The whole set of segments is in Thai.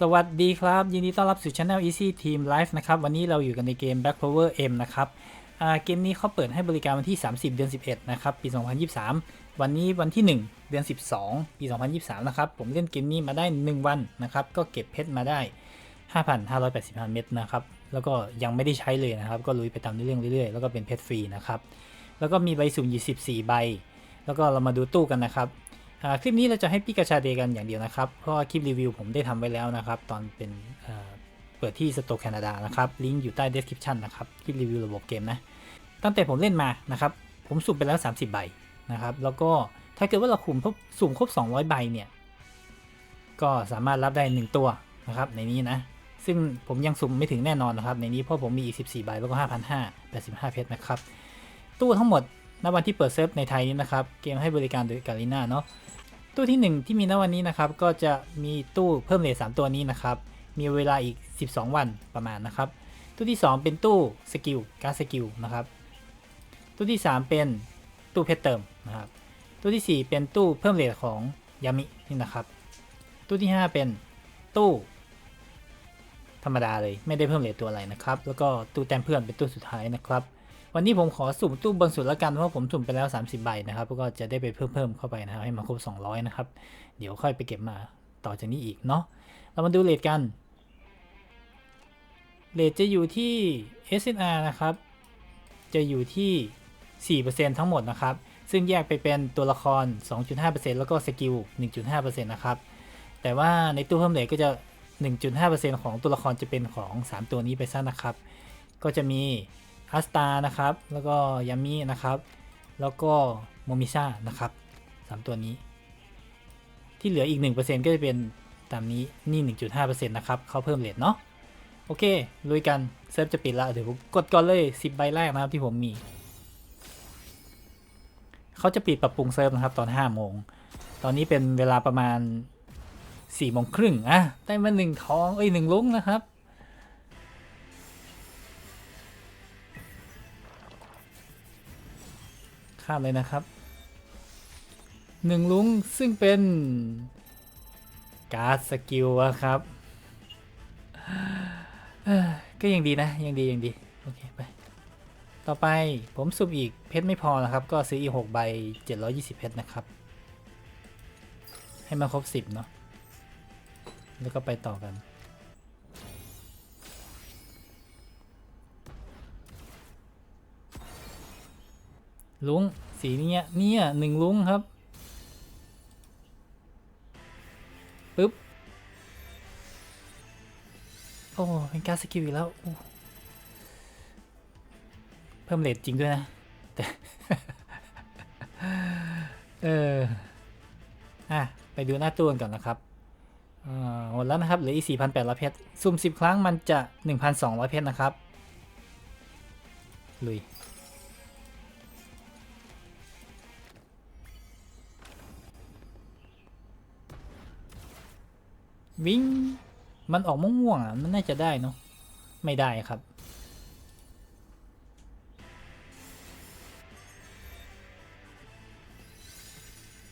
สวัสดีครับ ยินดีต้อนรับสู่ช anel Easy Team Life นะครับ วันนี้เราอยู่กันในเกม Back Power M นะครับเกมนี้เขาเปิดให้บริการวันที่ 30 เดือน 11 นะครับ ปี 2023 วันนี้วันที่ 1 เดือน 12 ปี 2023 นะครับ ผมเล่นเกมนี้มาได้ 1 วันนะครับ ก็เก็บเพชรมาได้ 5,585 เม็ดนะครับ แล้วก็ยังไม่ได้ใช้เลยนะครับ ก็ลุยไปตามเรื่องเรื่อยๆ แล้วก็เป็นเพชรฟรีนะครับ แล้วก็มีใบสุ่มอยู่14ใบ แล้วก็เรามาดูตู้กันนะครับ คลิปนี้เราจะให้พี่กระชาเดกันอย่างเดียวนะครับ เพราะว่าคลิปรีวิวผมได้ทำไว้แล้วนะครับ ตอนเป็นเปิดที่สโตแคนาดานะครับ ลิงก์อยู่ใต้ description นะครับ คลิปรีวิวระบบเกมนะ ตั้งแต่ผมเล่นมานะครับ ผมสุ่มไปแล้ว 30 ใบนะครับ แล้วก็ถ้าเกิดว่าเราคุมครบสุ่มครบ 200 ใบเนี่ย ก็สามารถรับได้ 1 ตัวนะครับ ในนี้นะ ซึ่งผมยังสุ่มไม่ถึงแน่นอนนะครับ ในนี้เพราะผมมีอีก 14 ใบแล้วก็ 5,585 เพชรนะครับ ตู้ทั้งหมด ณวันที่เปิดเซิร์ฟในไทยนี้นะครับ เกมให้บริการโดยการีนาเนาะ ตู้ที่ 1 ที่มีณวันนี้นะครับ ก็จะมีตู้เพิ่มเลท3ตัวนี้นะครับ มีเวลาอีก 12 วันประมาณนะครับ ตู้ที่ 2 เป็นตู้สกิลการสกิลนะครับ ตู้ที่ 3 เป็นตู้เพชรเติมนะครับ ตู้ที่ 4 เป็นตู้เพิ่มเลทของยามินี่นะครับ ตู้ที่ 5 เป็นตู้ ธรรมดาเลยไม่ได้เพิ่มเลทตัวอะไรนะครับ แล้วก็ตู้แต้มเพื่อนเป็นตู้สุดท้ายนะครับ วันนี้ผมขอสุ่มตู้บนสุดละกันเพราะผมสุ่มไปแล้ว 30 ใบนะครับก็จะได้ไปเพิ่มเพิ่มเข้าไปนะครับให้มาครบ 200 นะครับ เดี๋ยวค่อยไปเก็บมาต่อจากนี้อีกเนาะเรามาดูเลทกันเลทจะอยู่ที่ SNR นะครับ จะอยู่ที่ 4%ทั้งหมดนะครับ ซึ่งแยกไปเป็นตัวละคร 2.5%แล้วก็สกิล 1.5%นะครับ แต่ว่าในตู้เพิ่มเลทก็จะ 1.5%ของตัวละครจะเป็นของ 3 ตัวนี้ไปซะนะครับ ก็จะมี อัสตานะครับ แล้วก็ยามินะครับ แล้วก็โมมิซ่านะครับสามตัวนี้ ที่เหลืออีก 1%ก็จะเป็นตามนี้นี่ 1.5%นะครับ เขาเพิ่มเลทเนาะ โอเค ลุยกัน เซิร์ฟจะปิดละเดี๋ยวผมกดก่อนเลย 10 ใบแรกนะครับที่ผมมี เขาจะปิดปรับปรุงเซิร์ฟนะครับตอน 5 โมง ตอนนี้เป็นเวลาประมาณ4โมงครึ่งอะ ได้มาหนึ่งทอง เอ้ยหนึ่งลุงนะครับ ข้ามเลยนะครับหนึ่งลุงซึ่งเป็นการ์ดสกิลอะครับก็ยังดีนะ ยังดียังดี โอเค ไป ต่อไปผมสุ่มอีกเพชรไม่พอนะครับ ก็ซื้ออีก 6 ใบ 720 เพชรนะครับ ให้มาครบ 10 เนาะแล้วก็ไปต่อกัน ลุงสีเนี้ยเนี่ยหนึ่งลุงครับปึ๊บโอ้เป็นการสกิลอีกแล้วเพิ่มเลทจริงด้วยนะแต่เอออะไปดูหน้าตู้กันก่อนนะครับหมดแล้วนะครับเหลืออีก 4,800 เพชรสุ่ม 10 ครั้งมันจะ 1,200 เพชรนะครับ ลุย วิ่ง มันออกม่วงๆอะ มันน่าจะได้เนาะ ไม่ได้ครับ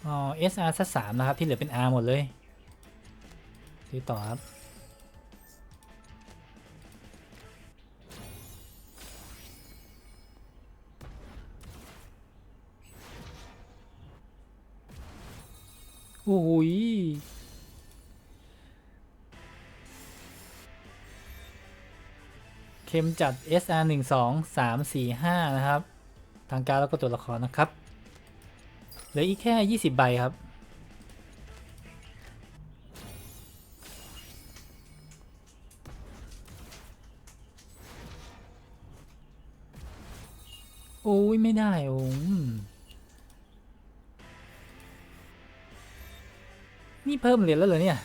อ๋อ SR สักสามนะครับ ที่เหลือเป็น R หมดเลย ซื้อต่อครับโอ้ย เข้มจัด SR 1 2 3 4 5 นะครับ ทางการแล้วก็ตัวละครนะครับ เหลืออีกแค่ 20 ใบครับ โอ้ย ไม่ได้โอ้มนี่เพิ่มเหรียญแล้วเหรอเนี่ย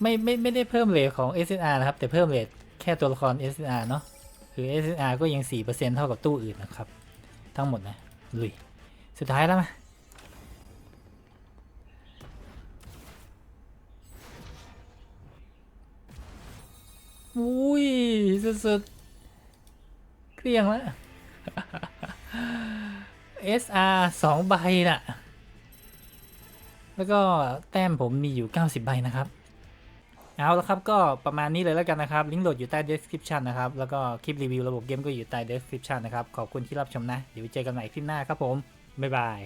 ไม่ไม่ไม่ได้เพิ่มเลทของ SNR นะครับ แต่เพิ่มเลทแค่ตัวละคร SNR เนาะคือ SNR ก็ยัง 4%เท่ากับตู้อื่นนะครับ ทั้งหมดนะ ลุย สุดท้ายแล้วมาอุ้ย สุดๆเกลี้ยงแล้ว SR สองใบน่ะ แล้วก็แต้มผมมีอยู่ 90 ใบนะครับ เอาละครับก็ประมาณนี้เลยแล้วกันนะครับ ลิงก์โหลดอยู่ใต้ description นะครับ แล้วก็คลิปรีวิวระบบเกมก็อยู่ใต้ description นะครับ ขอบคุณที่รับชมนะ เดี๋ยวเจอกันใหม่คลิปหน้าครับผม บ๊ายบาย